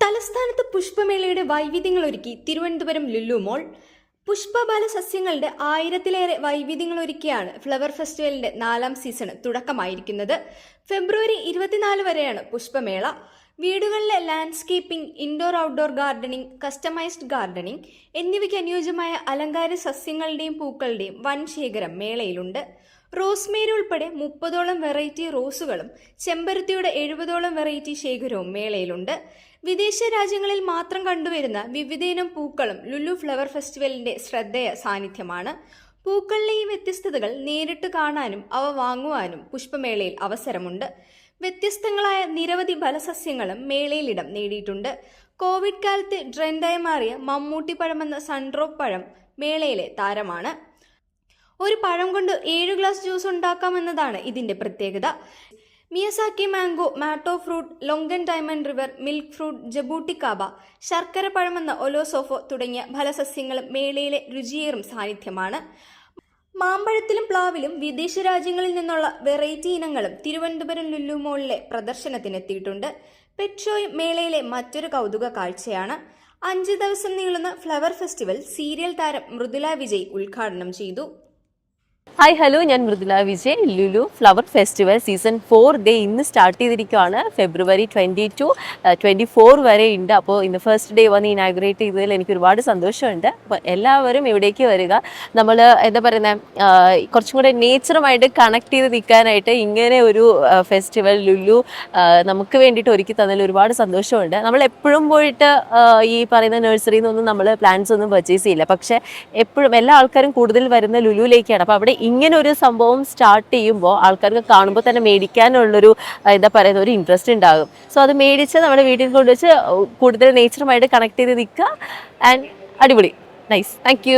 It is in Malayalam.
തലസ്ഥാനത്ത് പുഷ്പമേളയുടെ വൈവിധ്യങ്ങൾ ഒരുക്കി തിരുവനന്തപുരം ലുല്ലു മോൾ പുഷ്പബാല സസ്യങ്ങളുടെ ആയിരത്തിലേറെ വൈവിധ്യങ്ങൾ ഒരുക്കിയാണ് ഫ്ലവർ ഫെസ്റ്റിവലിന്റെ നാലാം സീസണ് തുടക്കമായിരിക്കുന്നത്. ഫെബ്രുവരി ഇരുപത്തിനാല് വരെയാണ് പുഷ്പമേള. വീടുകളിലെ landscaping indoor outdoor gardening customised gardening എന്നിവയ്ക്ക് അനുയോജ്യമായ അലങ്കാര സസ്യങ്ങളുടെയും പൂക്കളുടെയും വൻ ശേഖരം മേളയിലുണ്ട്. റോസ്മേരി ഉൾപ്പെടെ മുപ്പതോളം വെറൈറ്റി റോസുകളും ചെമ്പരത്തിയുടെ എഴുപതോളം വെറൈറ്റി ശേഖരവും മേളയിലുണ്ട്. വിദേശ രാജ്യങ്ങളിൽ മാത്രം കണ്ടുവരുന്ന വിവിധയിനം പൂക്കളും ലുലു ഫ്ലവർ ഫെസ്റ്റിവലിന്റെ ശ്രദ്ധേയ സാന്നിധ്യമാണ്. പൂക്കളിലെ ഈ വ്യത്യസ്തതകൾ നേരിട്ട് കാണാനും അവ വാങ്ങുവാനും പുഷ്പമേളയിൽ അവസരമുണ്ട്. വ്യത്യസ്തങ്ങളായ നിരവധി ഫലസസ്യങ്ങളും മേളയിൽ ഇടം നേടിയിട്ടുണ്ട്. കോവിഡ് കാലത്ത് ട്രെൻഡായി മാറിയ മമ്മൂട്ടി പഴമെന്ന സൺഡ്രോപ്പ് പഴം മേളയിലെ താരമാണ്. ഒരു പഴം കൊണ്ട് ഏഴ് ഗ്ലാസ് ജ്യൂസ് ഉണ്ടാക്കാമെന്നതാണ് ഇതിന്റെ പ്രത്യേകത. Miyazaki mango മാട്ടോ fruit longan diamond river milk fruit jabuticaba ശർക്കര പഴമെന്ന ഒലോസോഫോ തുടങ്ങിയ ഫലസസ്യങ്ങളും മേളയിലെ രുചിയേറും സാന്നിധ്യമാണ്. മാമ്പഴത്തിലും പ്ലാവിലും വിദേശ രാജ്യങ്ങളിൽ നിന്നുള്ള വെറൈറ്റി ഇനങ്ങളും തിരുവനന്തപുരം ലുല്ലുമോളിലെ പ്രദർശനത്തിനെത്തിയിട്ടുണ്ട്. പെറ്റ്ഷോയും മേളയിലെ മറ്റൊരു കൗതുക കാഴ്ചയാണ്. അഞ്ച് ദിവസം നീളുന്ന ഫ്ലവർ ഫെസ്റ്റിവൽ സീരിയൽ താരം മൃദുല വിജയ് ഉദ്ഘാടനം ചെയ്തു. ഹായ് ഹലോ ഞാൻ Mridula Vijay. Lulu flower festival season four day ഇന്ന് സ്റ്റാർട്ട് ചെയ്തിരിക്കുകയാണ് February twenty two twenty four വരെ ഉണ്ട്. അപ്പോൾ ഇന്ന് ഫസ്റ്റ് ഡേ വന്ന് ഇനാഗ്രേറ്റ് ചെയ്തതിൽ എനിക്ക് ഒരുപാട് സന്തോഷമുണ്ട്. അപ്പോൾ എല്ലാവരും ഇവിടേക്ക് വരിക. നമ്മൾ എന്താ പറയുന്നത് കുറച്ചും കൂടെ നേച്ചറുമായിട്ട് കണക്ട് ചെയ്ത് നിൽക്കാനായിട്ട് ഇങ്ങനെ ഒരു ഫെസ്റ്റിവൽ ലുലു നമുക്ക് വേണ്ടിയിട്ട് ഒരുക്കി തന്നതിൽ ഒരുപാട് സന്തോഷമുണ്ട്. നമ്മൾ എപ്പോഴും പോയിട്ട് ഈ പറയുന്ന നഴ്സറിയിൽ നിന്നൊന്നും നമ്മൾ പ്ലാന്റ്സ് ഒന്നും പർച്ചേസ് ചെയ്യില്ല. പക്ഷേ എപ്പോഴും എല്ലാ ആൾക്കാരും കൂടുതൽ വരുന്ന ലുലുവിലേക്കാണ് അപ്പോൾ അവിടെ ഇങ്ങനെ ഒരു സംഭവം സ്റ്റാർട്ട് ചെയ്യുമ്പോൾ ആൾക്കാർക്ക് കാണുമ്പോൾ തന്നെ മേടിക്കാനുള്ളൊരു എന്താ പറയുന്ന ഒരു ഇൻട്രസ്റ്റ് ഉണ്ടാകും. സോ അത് മേടിച്ച് നമ്മുടെ വീട്ടിൽ കൊണ്ടുവച്ച് കൂടുതൽ നേച്ചറുമായിട്ട് കണക്ട് ചെയ്ത് നിൽക്കുക. ആൻഡ് അടിപൊളി. Nice thank